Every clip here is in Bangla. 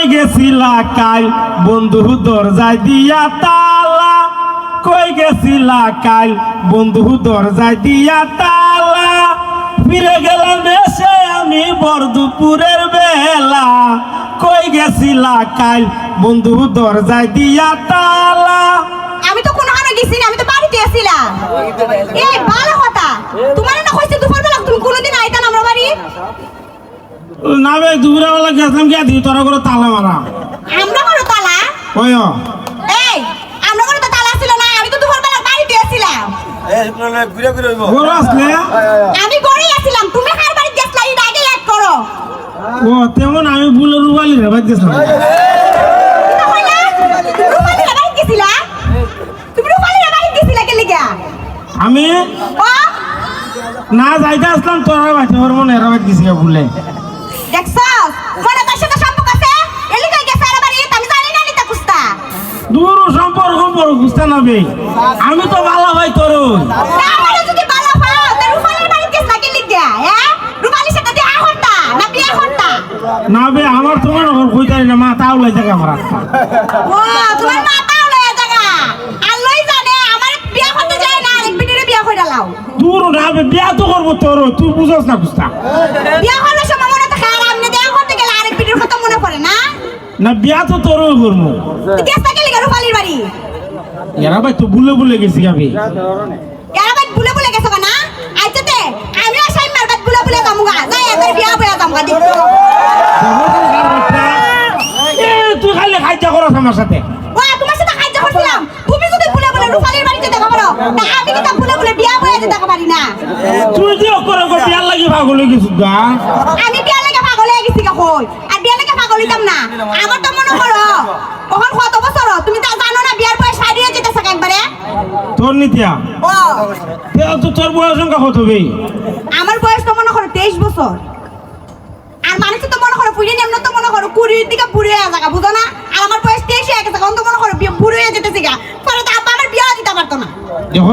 কই গেছিলা কাল? বন্ধু দরজায় দিয়া তালা। কই গেছিলা কাল? বন্ধু দরজায় দিয়া তালা। ফিরে গেলাম এসে আমি বরদুপুরের বেলা। কই গেছিলা কাল? বন্ধু দরজায় দিয়া তালা। আমি তো কোনো গেছি না, আমি তো বাড়িতে আসছিলাম এই ভালো কথা। তোমার না কইছে দুপুর বেলা তুমি কোনোদিন আইতা না আমরা বাড়ি নামে দুপুরবেলা গেছিলাম গিয়া দিই তোরা করে তালা মারা। আমরা করো তালা? ওই এই আমরা করো তো তালা ছিল না আমি তো দুপুর বেলা বাড়িতে আসছিলাম ঘুরে ঘুরে হইব। আসলে? আমি আসছিলাম তুমি কার বাড়ি গেছলা? এটা আগে এক করো। ও তেমন আমি বুলে রুবালি রে গেছিলাম। বাড়ি বাড়ি না যাইতে আসলাম তোরা ওর মনে এরা গেছি বলে। দেখছ? মনে তার সাথে সম্পর্ক আছে? এলিগা গেছে আর বাড়ি আমি জানি না নিতা কুস্তা। দূর সম্পর্ক সম্পর্ক বুঝতে নাবে আমি তো ভালো ভাই তোর না আমারে যদি ভালো পাও তে রূপালীর বাড়ি গেছলা কে লিগা? হ্যাঁ? রূপালীর সাথে না বিয়া করতা না বে আমার তোমার কইতারি না মা তাও লাই থাকে আমার। ও তোমার জায়গা আল্লাহই জানে আমার বিয়া করতে যায় না আরেক বিটিরে বিয়া কইরা লাও। দূর না বে বিয়া তো করব তোর তুই বুঝস না বুঝতা বিয়া না বিয়া তো তোর করব এরা ভাই তো বুলে বুলে গেছি গাবি এরা বাদ বুলে বুলে গেছো না? আইতে তে আমি আসাই মার বাদ বুলে বুলে যামুগা। যাই এদের বিয়া বয়া যামুগা দেখো। তুই খালি খাইতে করস আমার সাথে। ও তোমার সাথে কাজ করছিলাম। তুমি যদি বুলে বুলে রূপালীর বাড়িতে দেখা পারো তা আমি কি তা বুলে বুলে বিয়া বয়া দেখা পারি না। তুই যে করে করে লাগি পাগল হয়ে গেছিস গা। আমি বিয়া লেগে পাগল হয়ে গেছি কই আর হইতাম না। আমার তো মনে করো ওখান কত বছর? তুমি তা জানো না বিয়ার বয়স হারিয়ে যেতেছে একবারে? তোর নিতিয়া? ও। তে তোর বয়স সংখ্যা কত হবে আমার বয়স তো মনে করো তেইশ বছর। আর মানুষ তো মনে করো পুড়িয়ে নেমন তো মনে করো কুড়ির দিকে বুড়ি হয়ে থাকা বুঝো না? আর আমার বয়স তেইশ হয়ে গেছে তখন তো মনে করো বিয়ে বুড়ি হয়ে যেতেছে গা। পরে তো আব্বা আমার বিয়ে দিতে পারতো না। দেখো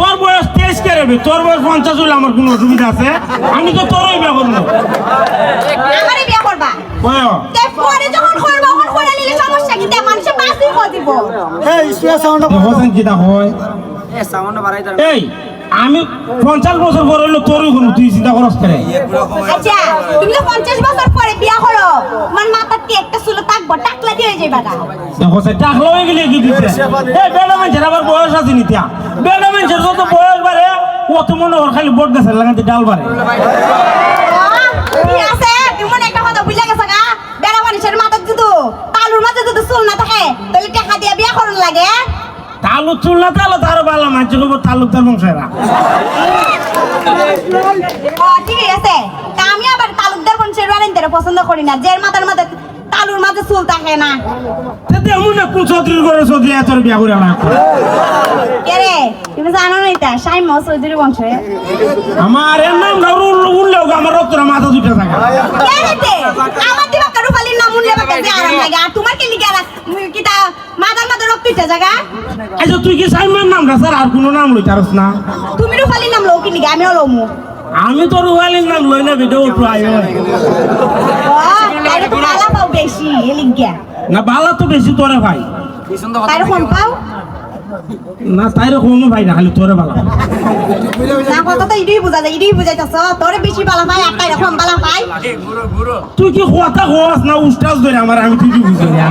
তোর বয়স তেইশ কে রেবে তোর বয়স পঞ্চাশ হলে আমার কোনো অসুবিধা আছে? আমি তো তোরই বিয়া করব। এই আমি পঞ্চাশ বছর পর হইল তোরই করব তুই চিন্তা করস করে আচ্ছা তুমি তো পঞ্চাশ বছর পরে বিয়া করো। তোমার মাথার কি একটা চুলো থাকব টাকলা দিয়ে হয়ে যাবে না? দেখো সে টাকলা হয়ে গেলে কি দিচ্ছে এই বেড়া মানুষের আবার বয়স আছে নিত্যা বেড়া মানুষের যত বয়স বাড়ে অত মনে ওর খালি বোট গাছের লাগাতে ডাল বাড়ে ঠিক আছে তুমি মনে একটা কথা বুঝলে গেছো গা বেড়া মানুষের মাথার যদি তালুর মাঝে যদি চুল না থাকে তাহলে টাকা দিয়ে বিয়া করুন লাগে। তালু চুল না তাহলে তারও ভালো তালুকদার বংশেরা ঠিক আছে। তা আমি আবার তালুকদার বংশের পছন্দ করি না। যে মাথার তালুর মাঝে চুল থাকে না। কুল চৌধুরীর চৌধুরী বিয়া করে না তুমি জানো না এটা? সাইম চৌধুরী বংশে। আমার এর নাম আমার রক্তরা মাথা দুটো থাকে কি কিটা রক্ত জায়গা আচ্ছা তুই কি সাইমের নাম স্যার আর কোনো নাম লই তারস না। তুমি নাম লও কি লমু আমি তো রুহালির নাম লই না ভিডিও না। বালা তো বেশি তোরে ভাই। পাও? না তাই রকম ভাই না খালি তোরে বালা। না কথা তো ইডি বুঝা যায় ইডি বুঝাইতাছ তোরে বেশি বালা আর কম তুই কি কথা হস না উস্তাজ ধরে আমার আমি তুই বুঝি। না